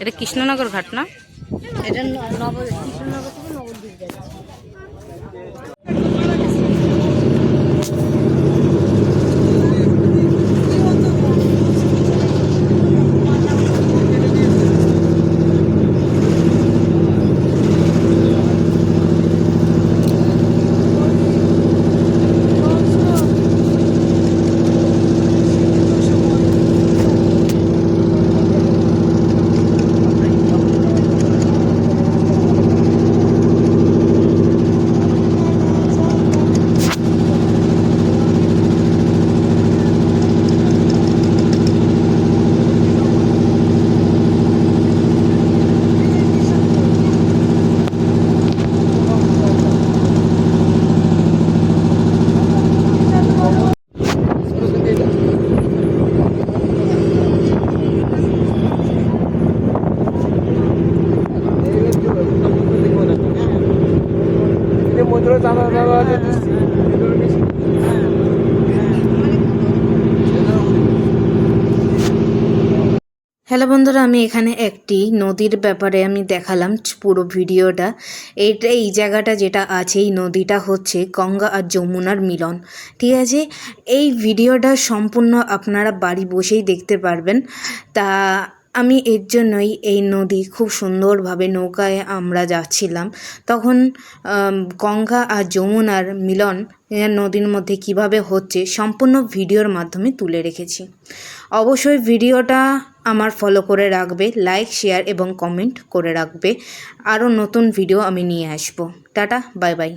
এটা কৃষ্ণনগর ঘাট না? এটা নব কৃষ্ণনগর থেকে নবদ্বীপ যাচ্ছে। হ্যালো বন্ধুরা, আমি এখানে একটি নদীর ব্যাপারে আমি দেখালাম পুরো ভিডিওটা। এইটা এই জায়গাটা যেটা আছে, এই নদীটা হচ্ছে গঙ্গা আর যমুনার মিলন। ঠিক আছে? এই ভিডিওটা সম্পূর্ণ আপনারা বাড়ি বসেই দেখতে পারবেন। তা আমি এর জন্যই এই নদী খুব সুন্দরভাবে নৌকায় আমরা যাচ্ছিলাম। তখন গঙ্গা আর যমুনার মিলন নদীর মধ্যে কীভাবে হচ্ছে সম্পূর্ণ ভিডিওর মাধ্যমে তুলে রেখেছি। অবশ্যই ভিডিওটা আমার ফলো করে রাখবে লাইক শেয়ার এবং কমেন্ট করে রাখবে। আরও নতুন ভিডিও আমি নিয়ে আসব। Tata bye bye